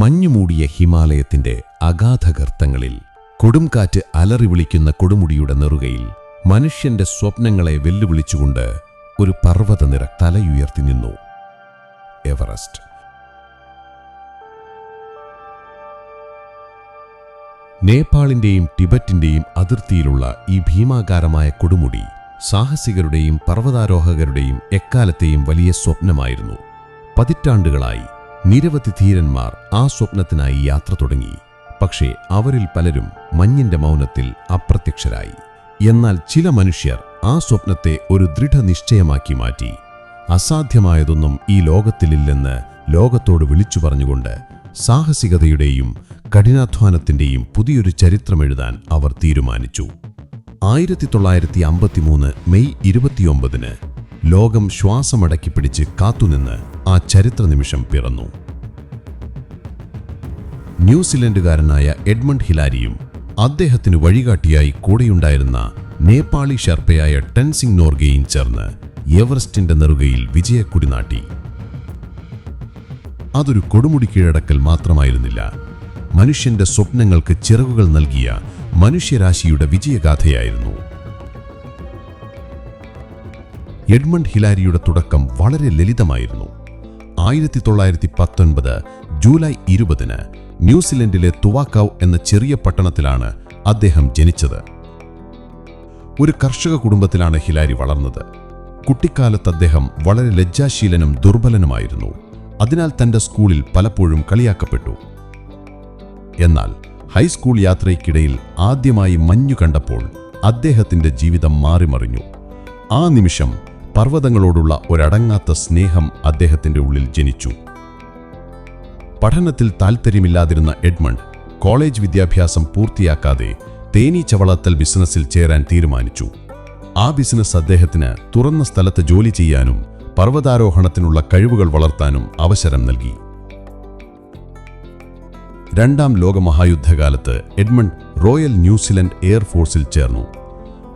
മഞ്ഞുമൂടിയ ഹിമാലയത്തിന്റെ അഗാധഗർത്തങ്ങളിൽ കൊടുംകാറ്റ് അലറി വിളിക്കുന്ന കൊടുമുടിയുടെ നെറുകയിൽ മനുഷ്യന്റെ സ്വപ്നങ്ങളെ വെല്ലുവിളിച്ചുകൊണ്ട് ഒരു പർവതനിര തലയുയർത്തി നിന്നു. എവറസ്റ്റ്. നേപ്പാളിന്റെയും ടിബറ്റിന്റെയും അതിർത്തിയിലുള്ള ഈ ഭീമാകാരമായ കൊടുമുടി സാഹസികരുടെയും പർവതാരോഹകരുടെയും എക്കാലത്തെയും വലിയ സ്വപ്നമായിരുന്നു. പതിറ്റാണ്ടുകളായി നിരവധി ധീരന്മാർ ആ സ്വപ്നത്തിനായി യാത്ര തുടങ്ങി. പക്ഷേ അവരിൽ പലരും മഞ്ഞിന്റെ മൗനത്തിൽ അപ്രത്യക്ഷരായി. എന്നാൽ ചില മനുഷ്യർ ആ സ്വപ്നത്തെ ഒരു ദൃഢനിശ്ചയമാക്കി മാറ്റി. അസാധ്യമായതൊന്നും ഈ ലോകത്തിലില്ലെന്ന് ലോകത്തോട് വിളിച്ചു പറഞ്ഞുകൊണ്ട് സാഹസികതയുടെയും കഠിനാധ്വാനത്തിന്റെയും പുതിയൊരു ചരിത്രമെഴുതാൻ അവർ തീരുമാനിച്ചു. ആയിരത്തി തൊള്ളായിരത്തി അമ്പത്തിമൂന്ന് മെയ് ഇരുപത്തിയൊമ്പതിന് ലോകം ശ്വാസമടക്കി പിടിച്ച് കാത്തുനിന്ന് ആ ചരിത്ര നിമിഷം പിറന്നു. ന്യൂസിലൻഡുകാരനായ എഡ്മണ്ട് ഹിലാരിയും അദ്ദേഹത്തിന് വഴികാട്ടിയായി കൂടെയുണ്ടായിരുന്ന നേപ്പാളി ഷർപ്പയായ ടെൻസിംഗ് നോർഗയും ചേർന്ന് എവറസ്റ്റിന്റെ നെറുകയിൽ വിജയക്കുടി നാട്ടി. അതൊരു കൊടുമുടി കീഴടക്കൽ മാത്രമായിരുന്നില്ല. മനുഷ്യന്റെ സ്വപ്നങ്ങൾക്ക് ചിറകുകൾ നൽകിയ മനുഷ്യരാശിയുടെ വിജയഗാഥയായിരുന്നു. എഡ്മണ്ട് ഹിലാരിയുടെ തുടക്കം വളരെ ലളിതമായിരുന്നു. ആയിരത്തി തൊള്ളായിരത്തി പത്തൊൻപത് ജൂലൈ ഇരുപതിന് ന്യൂസിലൻഡിലെ തുവാക്കാവ് എന്ന ചെറിയ പട്ടണത്തിലാണ് അദ്ദേഹം ജനിച്ചത്. ഒരു കർഷക കുടുംബത്തിലാണ് ഹിലാരി വളർന്നത്. കുട്ടിക്കാലത്ത് അദ്ദേഹം വളരെ ലജ്ജാശീലനും ദുർബലനുമായിരുന്നു. അതിനാൽ തന്റെ സ്കൂളിൽ പലപ്പോഴും കളിയാക്കപ്പെട്ടു. എന്നാൽ ഹൈസ്കൂൾ യാത്രയ്ക്കിടയിൽ ആദ്യമായി മഞ്ഞു കണ്ടപ്പോൾ അദ്ദേഹത്തിന്റെ ജീവിതം മാറിമറിഞ്ഞു. ആ നിമിഷം പർവതങ്ങളോടുള്ള ഒരടങ്ങാത്ത സ്നേഹം അദ്ദേഹത്തിന്റെ ഉള്ളിൽ ജനിച്ചു. പഠനത്തിൽ താൽപ്പര്യമില്ലാതിരുന്ന എഡ്മണ്ട് കോളേജ് വിദ്യാഭ്യാസം പൂർത്തിയാക്കാതെ തേനീച്ചവളത്തൽ ബിസിനസ്സിൽ ചേരാൻ തീരുമാനിച്ചു. ആ ബിസിനസ് അദ്ദേഹത്തിന് തുറന്ന സ്ഥലത്ത് ജോലി ചെയ്യാനും പർവതാരോഹണത്തിനുള്ള കഴിവുകൾ വളർത്താനും അവസരം നൽകി. രണ്ടാം ലോകമഹായുദ്ധകാലത്ത് എഡ്മണ്ട് റോയൽ ന്യൂസിലൻഡ് എയർഫോഴ്സിൽ ചേർന്നു.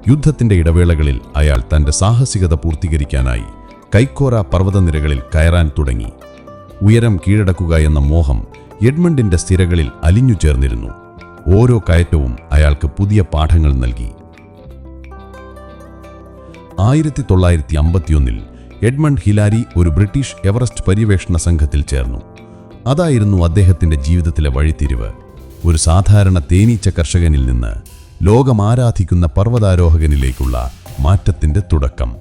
യുദ്ധത്തിന്റെ ഇടവേളകളിൽ അയാൾ തന്റെ സാഹസികത പൂർത്തീകരിക്കാനായി കൈക്കോറ പർവതനിരകളിൽ കയറാൻ തുടങ്ങി. ഉയരം കീഴടക്കുക എന്ന മോഹം എഡ്മണ്ടിന്റെ സ്ഥിരകളിൽ അലിഞ്ഞു ചേർന്നിരുന്നു. ഓരോ കയറ്റവും അയാൾക്ക് പുതിയ പാഠങ്ങൾ നൽകി. ആയിരത്തി തൊള്ളായിരത്തി അമ്പത്തിയൊന്നിൽ എഡ്മണ്ട് ഹിലാരി ഒരു ബ്രിട്ടീഷ് എവറസ്റ്റ് പര്യവേഷണ സംഘത്തിൽ ചേർന്നു. അതായിരുന്നു അദ്ദേഹത്തിന്റെ ജീവിതത്തിലെ വഴിത്തിരിവ്. ഒരു സാധാരണ തേനീച്ച കർഷകനിൽ നിന്ന് ലോകമാരാധിക്കുന്ന പർവതാരോഹകനിലേക്കുള്ള മാറ്റത്തിന്റെ തുടക്കം.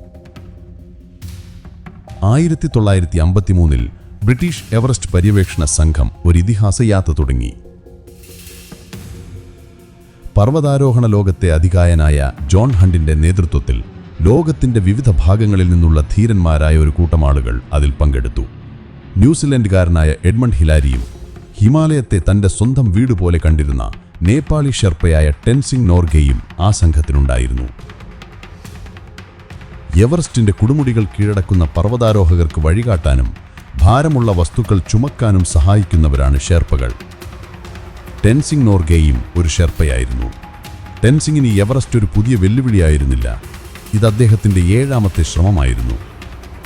ആയിരത്തി തൊള്ളായിരത്തി അമ്പത്തിമൂന്നിൽ ബ്രിട്ടീഷ് എവറസ്റ്റ് പര്യവേക്ഷണ സംഘം ഒരു ഇതിഹാസ യാത്ര തുടങ്ങി. പർവതാരോഹണ ലോകത്തെ അധികായനായ ജോൺ ഹണ്ടിന്റെ നേതൃത്വത്തിൽ ലോകത്തിന്റെ വിവിധ ഭാഗങ്ങളിൽ നിന്നുള്ള ധീരന്മാരായ ഒരു കൂട്ടം ആളുകൾ അതിൽ പങ്കെടുത്തു. ന്യൂസിലൻഡുകാരനായ എഡ്മണ്ട് ഹിലാരിയും ഹിമാലയത്തെ തന്റെ സ്വന്തം വീട് പോലെ കണ്ടിരുന്ന നേപ്പാളി ഷെർപ്പയായ ടെൻസിംഗ് നോർഗയും ആ സംഘത്തിനുണ്ടായിരുന്നു. എവറസ്റ്റിന്റെ കുടുമുടികൾ കീഴടക്കുന്ന പർവതാരോഹകർക്ക് വഴികാട്ടാനും ഭാരമുള്ള വസ്തുക്കൾ ചുമക്കാനും സഹായിക്കുന്നവരാണ് ഷെർപ്പകൾ. ടെൻസിംഗ് നോർഗയും ഒരു ഷെർപ്പയായിരുന്നു. ടെൻസിംഗിന് എവറസ്റ്റ് ഒരു പുതിയ വെല്ലുവിളിയായിരുന്നില്ല. ഇത് അദ്ദേഹത്തിന്റെ ഏഴാമത്തെ ശ്രമമായിരുന്നു.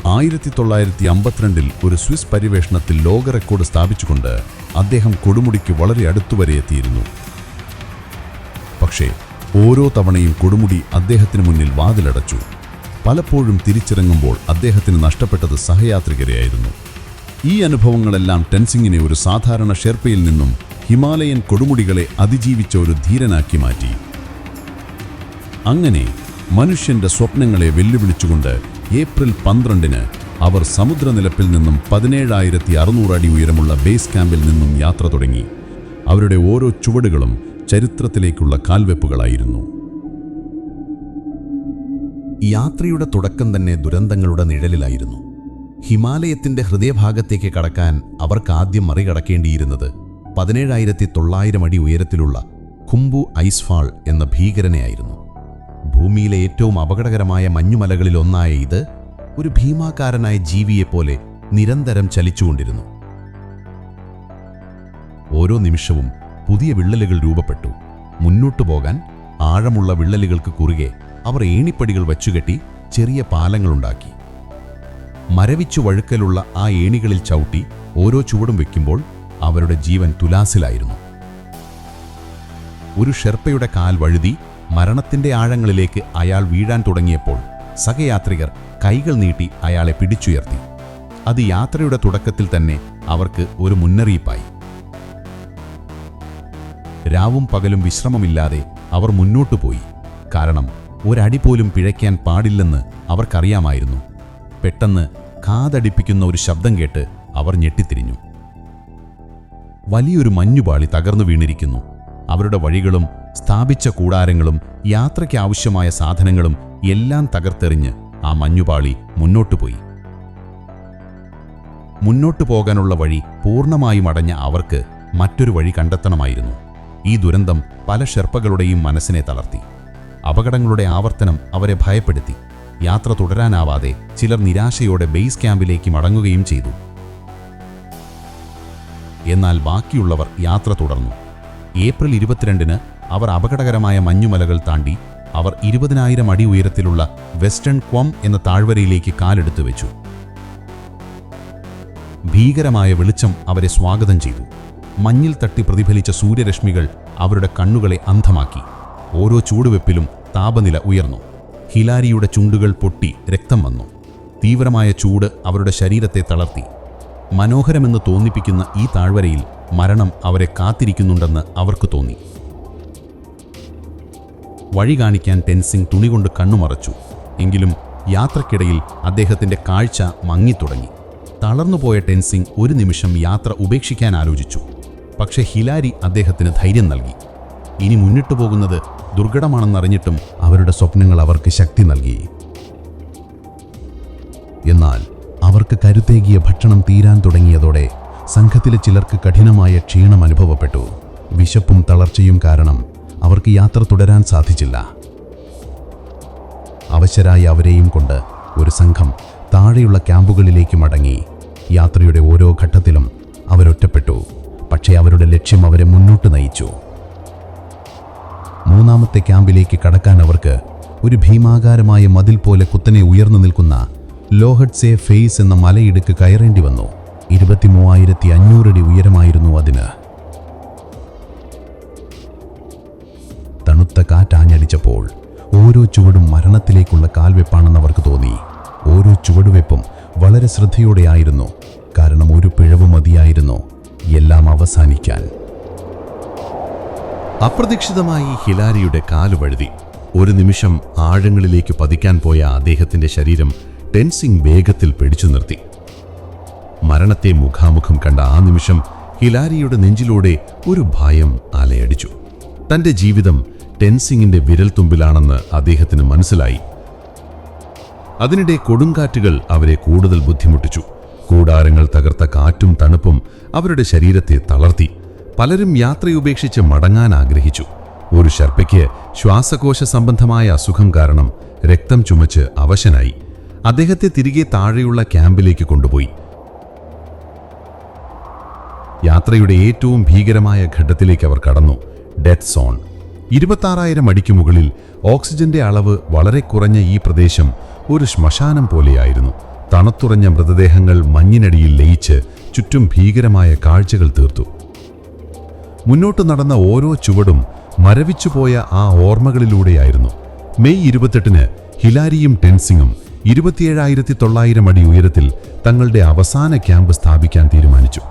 ആയിരത്തി തൊള്ളായിരത്തി അമ്പത്തിരണ്ടിൽ ഒരു സ്വിസ് പര്യവേഷണത്തിൽ ലോക റെക്കോർഡ് സ്ഥാപിച്ചുകൊണ്ട് അദ്ദേഹം കൊടുമുടിക്ക് വളരെ അടുത്തുവരെ എത്തിയിരുന്നു. പക്ഷേ ഓരോ തവണയും കൊടുമുടി അദ്ദേഹത്തിന് മുന്നിൽ വാതിലടച്ചു. പലപ്പോഴും തിരിച്ചിറങ്ങുമ്പോൾ അദ്ദേഹത്തിന് നഷ്ടപ്പെട്ടത് സഹയാത്രികരെയായിരുന്നു. ഈ അനുഭവങ്ങളെല്ലാം ടെൻസിങ്ങിനെ ഒരു സാധാരണ ഷെർപ്പയിൽ നിന്നും ഹിമാലയൻ കൊടുമുടികളെ അതിജീവിച്ച ഒരു ധീരനാക്കി മാറ്റി. അങ്ങനെ മനുഷ്യന്റെ സ്വപ്നങ്ങളെ വെല്ലുവിളിച്ചുകൊണ്ട് ഏപ്രിൽ പന്ത്രണ്ടിന് അവർ സമുദ്രനിരപ്പിൽ നിന്നും പതിനേഴായിരത്തി അറുന്നൂറ് അടി ഉയരമുള്ള ബേസ് ക്യാമ്പിൽ നിന്നും യാത്ര തുടങ്ങി. അവരുടെ ഓരോ ചുവടുകളും ചരിത്രത്തിലേക്കുള്ള കാൽവെപ്പുകളായിരുന്നു. യാത്രയുടെ തുടക്കം തന്നെ ദുരന്തങ്ങളുടെ നിഴലിലായിരുന്നു. ഹിമാലയത്തിന്റെ ഹൃദയഭാഗത്തേക്ക് കടക്കാൻ അവർക്ക് ആദ്യം മറികടക്കേണ്ടിയിരുന്നത് പതിനേഴായിരത്തി തൊള്ളായിരം അടി ഉയരത്തിലുള്ള ഖുംബു ഐസ്ഫാൾ എന്ന ഭീകരനെയായിരുന്നു. ഭൂമിയിലെ ഏറ്റവും അപകടകരമായ മഞ്ഞുമലകളിൽ ഒന്നായ ഇത് ഒരു ഭീമാകാരനായ ജീവിയെപ്പോലെ നിരന്തരം ചലിച്ചുകൊണ്ടിരുന്നു. ഓരോ നിമിഷവും പുതിയ വിള്ളലുകൾ രൂപപ്പെട്ടു. മുന്നോട്ടു പോകാൻ ആഴമുള്ള വിള്ളലുകൾക്ക് കുറുകെ അവർ ഏണിപ്പടികൾ വച്ചുകെട്ടി ചെറിയ പാലങ്ങളുണ്ടാക്കി. മരവിച്ചു വഴുക്കലുള്ള ആ ഏണികളിൽ ചവിട്ടി ഓരോ ചുവടും വെക്കുമ്പോൾ അവരുടെ ജീവൻ തുലാസിലായിരുന്നു. ഒരു ഷെർപ്പയുടെ കാൽ വഴുതി മരണത്തിന്റെ ആഴങ്ങളിലേക്ക് അയാൾ വീഴാൻ തുടങ്ങിയപ്പോൾ സഹയാത്രികർ കൈകൾ നീട്ടി അയാളെ പിടിച്ചുയർത്തി. അത് യാത്രയുടെ തുടക്കത്തിൽ തന്നെ അവർക്ക് ഒരു മുന്നറിയിപ്പായി. രാവും പകലും വിശ്രമമില്ലാതെ അവർ മുന്നോട്ടു പോയി. കാരണം ഒരടി പോലും പിഴയ്ക്കാൻ പാടില്ലെന്ന് അവർക്കറിയാമായിരുന്നു. പെട്ടെന്ന് കാതടിപ്പിക്കുന്ന ഒരു ശബ്ദം കേട്ട് അവർ ഞെട്ടിത്തിരിഞ്ഞു. വലിയൊരു മഞ്ഞുപാളി തകർന്നു വീണിരിക്കുന്നു. അവരുടെ വഴികളും സ്ഥാപിച്ച കൂടാരങ്ങളും യാത്രയ്ക്കാവശ്യമായ സാധനങ്ങളും എല്ലാം തകർത്തെറിഞ്ഞ് ആ മഞ്ഞുപാളി മുന്നോട്ടു പോയി. മുന്നോട്ടു പോകാനുള്ള വഴി പൂർണമായും അടഞ്ഞ അവർക്ക് മറ്റൊരു വഴി കണ്ടെത്തണമായിരുന്നു. ഈ ദുരന്തം പല ഷെർപ്പകളുടെയും മനസ്സിനെ തളർത്തി. അപകടങ്ങളുടെ ആവർത്തനം അവരെ ഭയപ്പെടുത്തി. യാത്ര തുടരാനാവാതെ ചിലർ നിരാശയോടെ ബേസ് ക്യാമ്പിലേക്ക് മടങ്ങുകയും ചെയ്തു. എന്നാൽ ബാക്കിയുള്ളവർ യാത്ര തുടർന്നു. ഏപ്രിൽ ഇരുപത്തിരണ്ടിന് അവർ അപകടകരമായ മഞ്ഞുമലകൾ താണ്ടി അവർ ഇരുപതിനായിരം അടി ഉയരത്തിലുള്ള വെസ്റ്റേൺ ക്വം എന്ന താഴ്വരയിലേക്ക് കാലെടുത്തു വെച്ചു ഭീകരമായ വെളിച്ചം അവരെ സ്വാഗതം ചെയ്തു. മഞ്ഞിൽ തട്ടി പ്രതിഫലിച്ച സൂര്യരശ്മികൾ അവരുടെ കണ്ണുകളെ അന്ധമാക്കി. ഓരോ ചൂടുവെപ്പിലും താപനില ഉയർന്നു. ഹിലാരിയുടെ ചുണ്ടുകൾ പൊട്ടി രക്തം വന്നു. തീവ്രമായ ചൂട് അവരുടെ ശരീരത്തെ തളർത്തി. മനോഹരമെന്ന് തോന്നിപ്പിക്കുന്ന ഈ താഴ്വരയിൽ മരണം അവരെ കാത്തിരിക്കുന്നുണ്ടെന്ന് അവർക്ക് തോന്നി. വഴി കാണിക്കാൻ ടെൻസിംഗ് തുണികൊണ്ട് കണ്ണുമറച്ചു. എങ്കിലും യാത്രക്കിടയിൽ അദ്ദേഹത്തിന്റെ കാഴ്ച മങ്ങിത്തുടങ്ങി. തളർന്നുപോയ ടെൻസിംഗ് ഒരു നിമിഷം യാത്ര ഉപേക്ഷിക്കാൻ ആലോചിച്ചു. പക്ഷെ ഹിലാരി അദ്ദേഹത്തിന് ധൈര്യം നൽകി. ഇനി മുന്നിട്ടു പോകുന്നത് ദുർഘടമാണെന്നറിഞ്ഞിട്ടും അവരുടെ സ്വപ്നങ്ങൾ അവർക്ക് ശക്തി നൽകി. എന്നാൽ അവർക്ക് കരുത്തേകിയ ഭക്ഷണം തീരാൻ തുടങ്ങിയതോടെ സംഘത്തിലെ ചിലർക്ക് കഠിനമായ ക്ഷീണം അനുഭവപ്പെട്ടു. വിശപ്പും തളർച്ചയും കാരണം അവർക്ക് യാത്ര തുടരാൻ സാധിച്ചില്ല. അവശരായ അവരെയും കൊണ്ട് ഒരു സംഘം താഴെയുള്ള ക്യാമ്പുകളിലേക്ക് മടങ്ങി. യാത്രയുടെ ഓരോ ഘട്ടത്തിലും അവരൊറ്റപ്പെട്ടു പക്ഷേ അവരുടെ ലക്ഷ്യം അവരെ മുന്നോട്ട് നയിച്ചു. മൂന്നാമത്തെ ക്യാമ്പിലേക്ക് കടക്കാൻ അവർക്ക് ഒരു ഭീമാകാരമായ മതിൽ പോലെ കുത്തനെ ഉയർന്നു നിൽക്കുന്ന ലോഹഡ്സെ ഫെയ്സ് എന്ന മലയിടുക്ക് കയറേണ്ടി വന്നു. ഇരുപത്തി മൂവായിരത്തി അഞ്ഞൂറടി ഉയരമായിരുന്നു അതിന്. തണുത്ത കാറ്റാഞ്ഞടിച്ചപ്പോൾ ഓരോ ചുവടും മരണത്തിലേക്കുള്ള കാൽവെപ്പാണെന്ന് അവർക്ക് തോന്നി. ഓരോ ചുവടുവെപ്പും വളരെ ശ്രദ്ധയോടെയായിരുന്നു. കാരണം ഒരു പിഴവ് മതിയായിരുന്നു. എല്ലാം അവസാനിക്കാൻ. അപ്രതീക്ഷിതമായി ഹിലാരിയുടെ കാലുവഴുതി ഒരു നിമിഷം ആഴങ്ങളിലേക്ക് പതിക്കാൻ പോയ അദ്ദേഹത്തിന്റെ ശരീരം ടെൻസിംഗ് വേഗത്തിൽ പിടിച്ചു നിർത്തി. മരണത്തെ മുഖാമുഖം കണ്ട ആ നിമിഷം ഹിലാരിയുടെ നെഞ്ചിലൂടെ ഒരു ഭയം അലയടിച്ചു. തന്റെ ജീവിതം ടെൻസിംഗിന്റെ വിരൽത്തുമ്പിലാണെന്ന് അദ്ദേഹത്തിന് മനസ്സിലായി. അതിനിടെ കൊടുങ്കാറ്റുകൾ അവരെ കൂടുതൽ ബുദ്ധിമുട്ടിച്ചു. കൂടാരങ്ങൾ തകർത്ത കാറ്റും തണുപ്പും അവരുടെ ശരീരത്തെ തളർത്തി. പലരും യാത്രയുപേക്ഷിച്ച് മടങ്ങാൻ ആഗ്രഹിച്ചു. ഒരു ശർപ്പയ്ക്ക് ശ്വാസകോശ സംബന്ധമായ അസുഖം കാരണം രക്തം ചുമച്ച് അവശനായി. അദ്ദേഹത്തെ തിരികെ താഴെയുള്ള ക്യാമ്പിലേക്ക് കൊണ്ടുപോയി. യാത്രയുടെ ഏറ്റവും ഭീകരമായ ഘട്ടത്തിലേക്ക് അവർ കടന്നു. ഡെത്ത് സോൺ ഇരുപത്താറായിരം അടിക്ക് മുകളിൽ ഓക്സിജന്റെ അളവ് വളരെ കുറഞ്ഞ ഈ പ്രദേശം ഒരു ശ്മശാനം പോലെയായിരുന്നു. തണുത്തുറഞ്ഞ മൃതദേഹങ്ങൾ മഞ്ഞിനടിയിൽ ലയിച്ച് ചുറ്റും ഭീകരമായ കാഴ്ചകൾ തീർത്തു. മുന്നോട്ട് നടന്ന ഓരോ ചുവടും മരവിച്ചുപോയ ആ ഓർമ്മകളിലൂടെയായിരുന്നു. മെയ് ഇരുപത്തെട്ടിന് ഹിലാരിയും ടെൻസിങ്ങും ഇരുപത്തിയേഴായിരത്തി തൊള്ളായിരം അടി ഉയരത്തിൽ തങ്ങളുടെ അവസാന ക്യാമ്പ് സ്ഥാപിക്കാൻ തീരുമാനിച്ചു.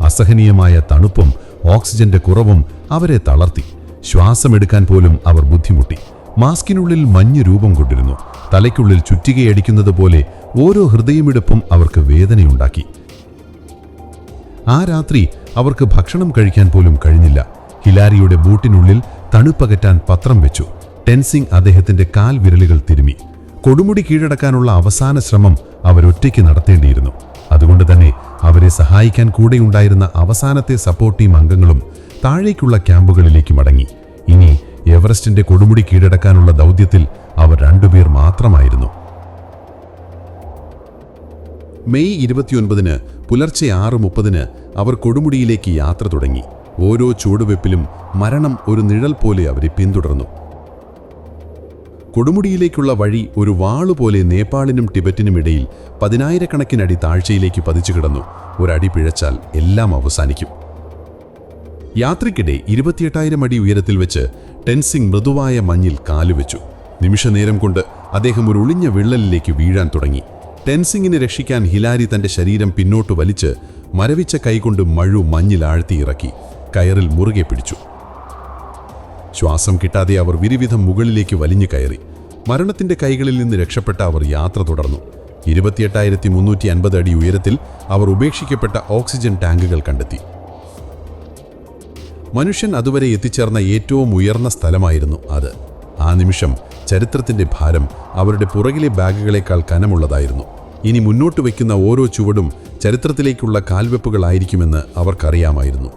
അസഹനീയമായ തണുപ്പും ഓക്സിജന്റെ കുറവും അവരെ തളർത്തി. ശ്വാസമെടുക്കാൻ പോലും അവർ ബുദ്ധിമുട്ടി. മാസ്കിനുള്ളിൽ മഞ്ഞ് രൂപം കൊണ്ടിരുന്നു. തലയ്ക്കുള്ളിൽ ചുറ്റികയടിക്കുന്നത് പോലെ ഓരോ ഹൃദയമിടിപ്പും അവർക്ക് വേദനയുണ്ടാക്കി. ആ രാത്രി അവർക്ക് ഭക്ഷണം കഴിക്കാൻ പോലും കഴിഞ്ഞില്ല. ഹിലാരിയുടെ ബൂട്ടിനുള്ളിൽ തണുപ്പകറ്റാൻ പത്രം വെച്ചു. ടെൻസിംഗ് അദ്ദേഹത്തിന്റെ കാൽ വിരലുകൾ തിരുമി. കൊടുമുടി കീഴടക്കാനുള്ള അവസാന ശ്രമം അവരൊറ്റയ്ക്ക് നടത്തേണ്ടിയിരുന്നു. അതുകൊണ്ട് തന്നെ അവരെ സഹായിക്കാൻ കൂടെയുണ്ടായിരുന്ന അവസാനത്തെ സപ്പോർട്ട് ടീം അംഗങ്ങളും താഴേക്കുള്ള ക്യാമ്പുകളിലേക്ക് മടങ്ങി. ഇനി എവറസ്റ്റിന്റെ കൊടുമുടി കീഴടക്കാനുള്ള ദൗത്യത്തിൽ അവർ രണ്ടുപേർ മാത്രമായിരുന്നു. മെയ് ഇരുപത്തിയൊൻപതിന് പുലർച്ചെ ആറ് മുപ്പതിന് അവർ കൊടുമുടിയിലേക്ക് യാത്ര തുടങ്ങി. ഓരോ ചുവടുവെപ്പിലും മരണം ഒരു നിഴൽ പോലെ അവരെ പിന്തുടർന്നു. കൊടുമുടിയിലേക്കുള്ള വഴി ഒരു വാളുപോലെ നേപ്പാളിനും ടിബറ്റിനും ഇടയിൽ പതിനായിരക്കണക്കിനടി താഴ്ചയിലേക്ക് പതിച്ചു കിടന്നു. ഒരടി പിഴച്ചാൽ എല്ലാം അവസാനിക്കും. യാത്രയ്ക്കിടെ ഇരുപത്തിയെട്ടായിരം അടി ഉയരത്തിൽ വെച്ച് ടെൻസിംഗ് മൃദുവായ മഞ്ഞിൽ കാലുവെച്ചു. നിമിഷനേരം കൊണ്ട് അദ്ദേഹം ഒരു ഒളിഞ്ഞ വിള്ളലിലേക്ക് വീഴാൻ തുടങ്ങി. ടെൻസിങ്ങിനെ രക്ഷിക്കാൻ ഹിലാരി തന്റെ ശരീരം പിന്നോട്ട് വലിച്ച് മരവിച്ച കൈകൊണ്ട് മഴു മഞ്ഞിൽ ആഴ്ത്തിയിറക്കി കയറിൽ മുറുകെ പിടിച്ചു. ശ്വാസം കിട്ടാതെ അവർ വിരിവിധം മുകളിലേക്ക് വലിഞ്ഞു കയറി. മരണത്തിന്റെ കൈകളിൽ നിന്ന് രക്ഷപ്പെട്ട അവർ യാത്ര തുടർന്നു. ഇരുപത്തിയെട്ടായിരത്തി മുന്നൂറ്റി അൻപത് അടി ഉയരത്തിൽ അവർ ഉപേക്ഷിക്കപ്പെട്ട ഓക്സിജൻ ടാങ്കുകൾ കണ്ടെത്തി. മനുഷ്യൻ അതുവരെ എത്തിച്ചേർന്ന ഏറ്റവും ഉയർന്ന സ്ഥലമായിരുന്നു അത്. ആ നിമിഷം ചരിത്രത്തിന്റെ ഭാരം അവരുടെ പുറകിലെ ബാഗുകളേക്കാൾ കനമുള്ളതായിരുന്നു. ഇനി മുന്നോട്ട് വയ്ക്കുന്ന ഓരോ ചുവടും ചരിത്രത്തിലേക്കുള്ള കാൽവെപ്പുകളായിരിക്കുമെന്ന് അവർക്കറിയാമായിരുന്നു.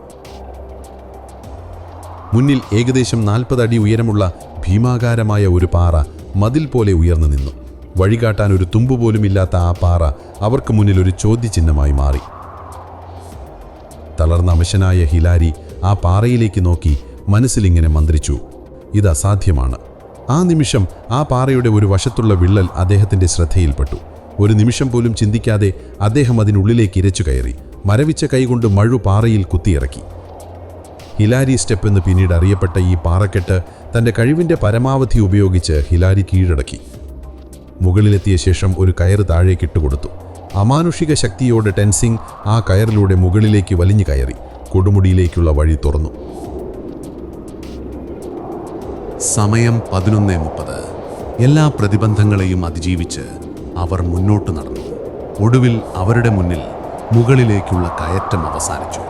മുന്നിൽ ഏകദേശം നാൽപ്പത് അടി ഉയരമുള്ള ഭീമാകാരമായ ഒരു പാറ മതിൽ പോലെ ഉയർന്നു നിന്നു. വഴികാട്ടാൻ ഒരു തുമ്പുപോലുമില്ലാത്ത ആ പാറ അവർക്ക് മുന്നിൽ ഒരു ചോദ്യചിഹ്നമായി മാറി. തളർന്ന അമശനായ ഹിലാരി ആ പാറയിലേക്ക് നോക്കി മനസ്സിലിങ്ങനെ മന്ത്രിച്ചു ഇത് അസാധ്യമാണ്. ആ നിമിഷം ആ പാറയുടെ ഒരു വശത്തുള്ള വിള്ളൽ അദ്ദേഹത്തിന്റെ ശ്രദ്ധയിൽപ്പെട്ടു. ഒരു നിമിഷം പോലും ചിന്തിക്കാതെ അദ്ദേഹം അതിനുള്ളിലേക്ക് ഇരച്ചു കയറി മരവിച്ച കൈകൊണ്ട് മഴു പാറയിൽ കുത്തിയിറക്കി. ഹിലാരി സ്റ്റെപ്പ് എന്ന് പിന്നീട് അറിയപ്പെട്ട ഈ പാറക്കെട്ട് തന്റെ കഴിവിന്റെ പരമാവധി ഉപയോഗിച്ച് ഹിലാരി കീഴടക്കി. മുകളിലെത്തിയ ശേഷം ഒരു കയർ താഴേക്കിട്ടുകൊടുത്തു അമാനുഷിക ശക്തിയോടെ ടെൻസിംഗ് ആ കയറിലൂടെ മുകളിലേക്ക് വലിഞ്ഞു കയറി. കൊടുമുടിയിലേക്കുള്ള വഴി തുറന്നു. സമയം പതിനൊന്ന് മുപ്പത്. എല്ലാ പ്രതിബന്ധങ്ങളെയും അതിജീവിച്ച് അവർ മുന്നോട്ട് നടന്നു. ഒടുവിൽ അവരുടെ മുന്നിൽ മുകളിലേക്കുള്ള കയറ്റം അവസാനിച്ചു.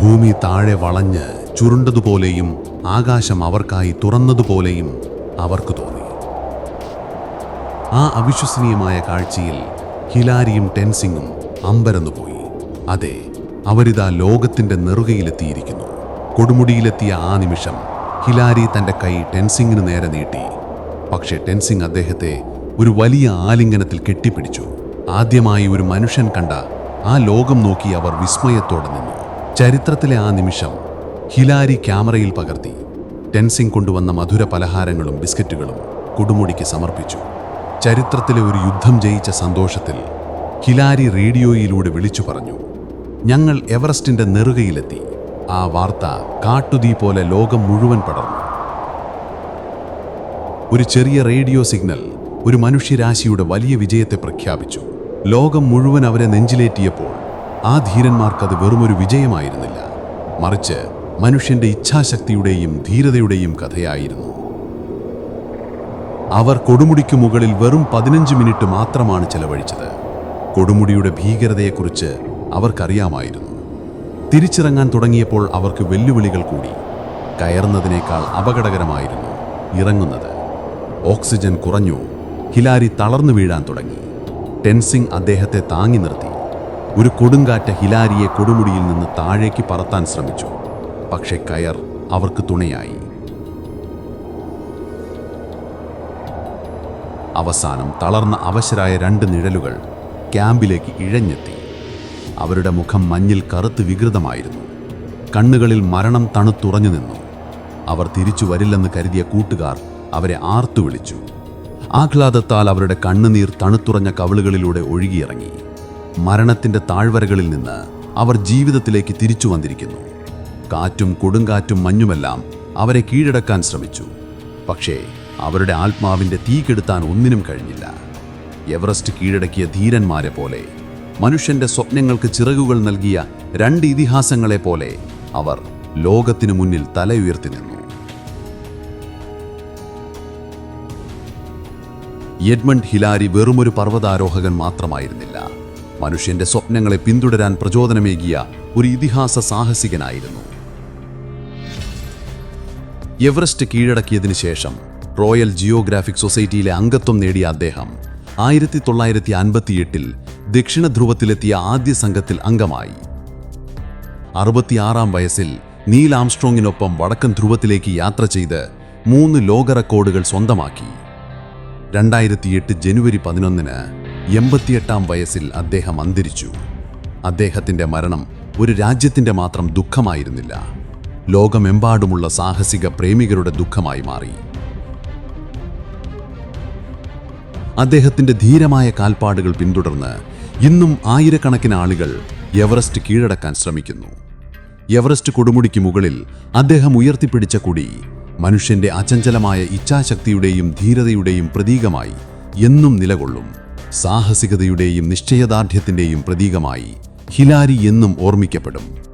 ഭൂമി താഴെ വളഞ്ഞ് ചുരുണ്ടതുപോലെയും ആകാശം അവർക്കായി തുറന്നതുപോലെയും അവർക്ക് തോന്നി. ആ അവിശ്വസനീയമായ കാഴ്ചയിൽ ഹിലാരിയും ടെൻസിങ്ങും അമ്പരന്നുപോയി. അതെ അവരിതാ ലോകത്തിന്റെ നെറുകയിലെത്തിയിരിക്കുന്നു. കൊടുമുടിയിലെത്തിയ ആ നിമിഷം ഹിലാരി തന്റെ കൈ ടെൻസിങ്ങിന് നേരെ നീട്ടി. പക്ഷേ ടെൻസിങ് അദ്ദേഹത്തെ ഒരു വലിയ ആലിംഗനത്തിൽ കെട്ടിപ്പിടിച്ചു. ആദ്യമായി ഒരു മനുഷ്യൻ കണ്ട ആ ലോകം നോക്കി അവർ വിസ്മയത്തോടെ നിന്നു. ചരിത്രത്തിലെ ആ നിമിഷം ഹിലാരി ക്യാമറയിൽ പകർത്തി. ടെൻസിങ് കൊണ്ടുവന്ന മധുര പലഹാരങ്ങളും ബിസ്ക്കറ്റുകളും കൊടുമുടിക്ക് സമർപ്പിച്ചു. ചരിത്രത്തിലെ ഒരു യുദ്ധം ജയിച്ച സന്തോഷത്തിൽ ഹിലാരി റേഡിയോയിലൂടെ വിളിച്ചു പറഞ്ഞു. ഞങ്ങൾ എവറസ്റ്റിന്റെ നെറുകയിലെത്തി. ആ വാർത്ത കാട്ടുതീ പോലെ ലോകം മുഴുവൻ പടർന്നു. ഒരു ചെറിയ റേഡിയോ സിഗ്നൽ ഒരു മനുഷ്യരാശിയുടെ വലിയ വിജയത്തെ പ്രഖ്യാപിച്ചു. ലോകം മുഴുവൻ അവരെ നെഞ്ചിലേറ്റിയപ്പോൾ ആ ധീരന്മാർക്കത് വെറുമൊരു വിജയമായിരുന്നില്ല. മറിച്ച് മനുഷ്യന്റെ ഇച്ഛാശക്തിയുടെയും ധീരതയുടെയും കഥയായിരുന്നു. അവർ കൊടുമുടിക്കു മുകളിൽ വെറും പതിനഞ്ച് മിനിറ്റ് മാത്രമാണ് ചെലവഴിച്ചത്. കൊടുമുടിയുടെ ഭീകരതയെക്കുറിച്ച് അവർക്കറിയാമായിരുന്നു. തിരിച്ചിറങ്ങാൻ തുടങ്ങിയപ്പോൾ അവർക്ക് വെല്ലുവിളികൾ കൂടി. കയറുന്നതിനേക്കാൾ അപകടകരമായിരുന്നു ഇറങ്ങുന്നത്. ഓക്സിജൻ കുറഞ്ഞു. ഹിലാരി തളർന്നു വീഴാൻ തുടങ്ങി. ടെൻസിംഗ് അദ്ദേഹത്തെ താങ്ങി നിർത്തി. ഒരു കൊടുങ്കാറ്റ ഹിലാരിയെ കൊടുമുടിയിൽ നിന്ന് താഴേക്ക് പറത്താൻ ശ്രമിച്ചു. പക്ഷേ കയർ അവർക്ക് തുണയായി. അവസാനം തളർന്ന അവശരായ രണ്ട് നിഴലുകൾ ക്യാമ്പിലേക്ക് ഇഴഞ്ഞെത്തി. അവരുടെ മുഖം മഞ്ഞിൽ കറുത്ത് വികൃതമായിരുന്നു. കണ്ണുകളിൽ മരണം തണുത്തുറഞ്ഞു നിന്നു. അവർ തിരിച്ചു വരില്ലെന്ന് കരുതിയ കൂട്ടുകാർ അവരെ ആർത്തു വിളിച്ചു. ആഹ്ലാദത്താൽ അവരുടെ കണ്ണുനീർ തണുത്തുറഞ്ഞ കവിളുകളിലൂടെ ഒഴുകിയിറങ്ങി. മരണത്തിന്റെ താഴ്വരകളിൽ നിന്ന് അവർ ജീവിതത്തിലേക്ക് തിരിച്ചു വന്നിരിക്കുന്നു. കാറ്റും കൊടുങ്കാറ്റും മഞ്ഞുമെല്ലാം അവരെ കീഴടക്കാൻ ശ്രമിച്ചു. പക്ഷേ അവരുടെ ആത്മാവിന്റെ തീ കെടുത്താൻ ഒന്നിനും കഴിഞ്ഞില്ല. എവറസ്റ്റ് കീഴടക്കിയ ധീരന്മാരെ പോലെ മനുഷ്യന്റെ സ്വപ്നങ്ങൾക്ക് ചിറകുകൾ നൽകിയ രണ്ട് ഇതിഹാസങ്ങളെ പോലെ അവർ ലോകത്തിനു മുന്നിൽ തലയുയർത്തി നിന്നു. എഡ്മണ്ട് ഹിലാരി വെറുമൊരു പർവതാരോഹകൻ മാത്രമായിരുന്നില്ല. മനുഷ്യന്റെ സ്വപ്നങ്ങളെ പിന്തുടരാൻ പ്രചോദനമേകിയ ഒരു ഇതിഹാസ സാഹസികനായിരുന്നു. എവറസ്റ്റ് കീഴടക്കിയതിനു ശേഷം റോയൽ ജിയോഗ്രാഫിക് സൊസൈറ്റിയിലെ അംഗത്വം നേടിയ അദ്ദേഹം ആയിരത്തി തൊള്ളായിരത്തി അൻപത്തിയെട്ടിൽ ദക്ഷിണ ധ്രുവത്തിലെത്തിയ ആദ്യ സംഘത്തിൽ അംഗമായി. അറുപത്തിയാറാം വയസ്സിൽ നീൽ ആംസ്ട്രോങ്ങിനൊപ്പം വടക്കൻ ധ്രുവത്തിലേക്ക് യാത്ര ചെയ്ത് മൂന്ന് ലോക റെക്കോർഡുകൾ സ്വന്തമാക്കി. രണ്ടായിരത്തിയെട്ട് ജനുവരി പതിനൊന്നിന് എൺപത്തിയെട്ടാം വയസ്സിൽ അദ്ദേഹം അന്തരിച്ചു. അദ്ദേഹത്തിന്റെ മരണം ഒരു രാജ്യത്തിന്റെ മാത്രം ദുഃഖമായിരുന്നില്ല. ലോകമെമ്പാടുമുള്ള സാഹസിക പ്രേമികളുടെ ദുഃഖമായി മാറി. അദ്ദേഹത്തിന്റെ ധീരമായ കാൽപ്പാടുകൾ പിന്തുടർന്ന് ഇന്നും ആയിരക്കണക്കിന് ആളുകൾ എവറസ്റ്റ് കീഴടക്കാൻ ശ്രമിക്കുന്നു. എവറസ്റ്റ് കൊടുമുടിക്ക് മുകളിൽ അദ്ദേഹം ഉയർത്തിപ്പിടിച്ച കുടി മനുഷ്യന്റെ അചഞ്ചലമായ ഇച്ഛാശക്തിയുടെയും ധീരതയുടെയും പ്രതീകമായി എന്നും നിലകൊള്ളും. സാഹസികതയുടെയും നിശ്ചയദാർഢ്യത്തിന്റെയും പ്രതീകമായി ഹിലാരി എന്നും ഓർമ്മിക്കപ്പെടും.